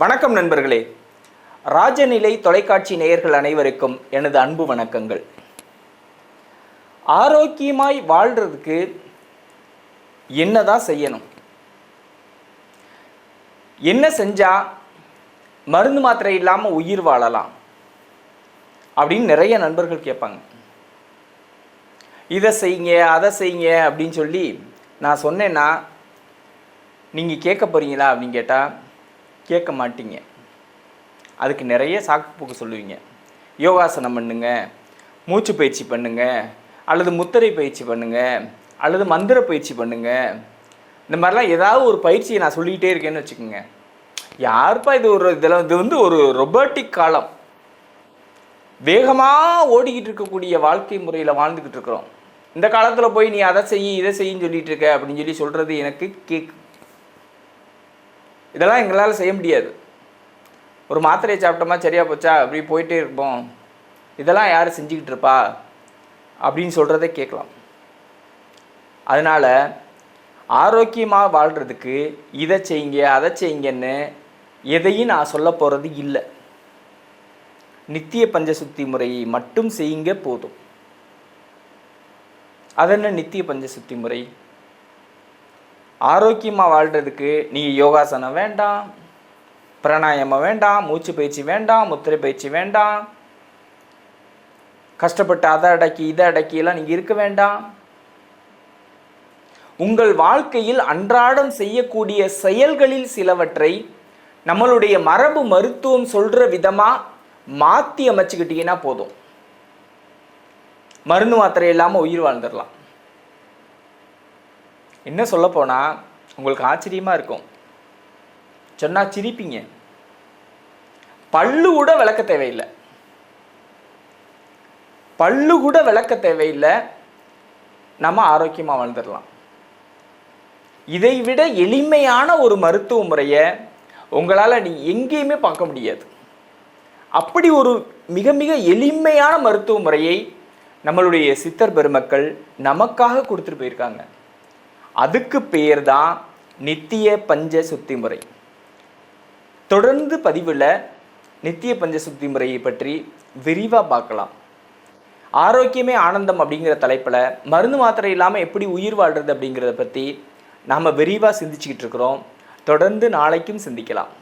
வணக்கம் நண்பர்களே. ராஜநிலை தொலைக்காட்சி நேயர்கள் அனைவருக்கும் எனது அன்பு வணக்கங்கள். ஆரோக்கியமாய் வாழ்றதுக்கு என்னதான் செய்யணும்? என்ன செஞ்சா மருந்து மாத்திரை இல்லாமல் உயிர் வாழலாம்? அப்படின்னு நிறைய நண்பர்கள் கேட்பாங்க. இதை செய்யுங்க அதை செய்யுங்க அப்படின்னு சொல்லி நான் சொன்னேன்னா நீங்கள் கேட்க போறீங்களா அப்படின்னு கேட்டால் கேட்க மாட்டீங்க. அதுக்கு நிறைய சாக்குப்போக்கு சொல்லுவீங்க. யோகாசனம் பண்ணுங்க மூச்சு பயிற்சி பண்ணுங்க அல்லது முத்திரை பயிற்சி பண்ணுங்க அல்லது மந்திர பயிற்சி பண்ணுங்க. இந்த மாதிரிலாம் ஏதாவது ஒரு பயிற்சியை நான் சொல்லிக்கிட்டே இருக்கேன்னு வச்சுக்கோங்க. யாருப்பா இது ஒரு இதில் இது வந்து ஒரு ரொபோட்டிக் காலம். வேகமாக ஓடிக்கிட்டு இருக்கக்கூடிய வாழ்க்கை முறையில் வாழ்ந்துக்கிட்டு இருக்கிறோம். இந்த காலத்தில் போய் நீ அதை செய் இதை செய்யின்னு சொல்லிட்டு இருக்க அப்படின்னு சொல்லி சொல்கிறது எனக்கு கேக் இதெல்லாம் எங்களால் செய்ய முடியாது. ஒரு மாத்திரையை சாப்பிட்டோமா சரியா போச்சா? அப்படி போயிட்டே இருப்போம். இதெல்லாம் யார் செஞ்சுக்கிட்டு இருப்பா? அப்படின்னு சொல்கிறத கேட்கலாம். அதனால் ஆரோக்கியமாக வாழ்கிறதுக்கு இதை செய்யுங்க அதை செய்யுங்கன்னு எதையும் நான் சொல்ல போகிறது இல்லை. நித்திய பஞ்சசுத்தி முறையை மட்டும் செய்யுங்க போதும். அதென்ன நித்திய பஞ்சசுத்தி முறை? ஆரோக்கியமாக வாழ்கிறதுக்கு நீங்கள் யோகாசனம் வேண்டாம் பிராணாயாமம் வேண்டாம் மூச்சு பயிற்சி வேண்டாம் முத்திரை பயிற்சி வேண்டாம். கஷ்டப்பட்டு அதை அடக்கி இதை அடக்கியெல்லாம் நீங்கள் இருக்க வேண்டாம். உங்கள் வாழ்க்கையில் அன்றாடம் செய்யக்கூடிய செயல்களில் சிலவற்றை நம்மளுடைய மரபு மருத்துவம் சொல்கிற விதமாக மாற்றி அமைச்சுக்கிட்டீங்கன்னா போதும். மருந்து மாத்திரை இல்லாமல் உயிர் வாழ்ந்துடலாம். என்ன சொல்ல போனால் உங்களுக்கு ஆச்சரியமாக இருக்கும். சொன்னால் சிரிப்பீங்க. பல்லு கூட விளக்க தேவையில்லை. பல்லு கூட விளக்க தேவையில்லை. நம்ம ஆரோக்கியமாக வாழ்ந்துடலாம். இதை விட எளிமையான ஒரு மருத்துவ முறையை உங்களால் நீ எங்கேயுமே பார்க்க முடியாது. அப்படி ஒரு மிக மிக எளிமையான மருத்துவ முறையை நம்மளுடைய சித்தர் பெருமக்கள் நமக்காக கொடுத்துட்டு போயிருக்காங்க. அதுக்கு பேர் தான் நித்திய பஞ்ச சுத்தி முறை. தொடர்ந்து பதிவில் நித்திய பஞ்ச சுத்தி முறையை பற்றி விரிவாக பார்க்கலாம். ஆரோக்கியமே ஆனந்தம் அப்படிங்கிற தலைப்பில் மருந்து மாத்திரை இல்லாமல் எப்படி உயிர் வாழ்கிறது அப்படிங்கிறத பற்றி நாம் விரிவாக சிந்திச்சுக்கிட்டு இருக்கிறோம். தொடர்ந்து நாளைக்கும் சிந்திக்கலாம்.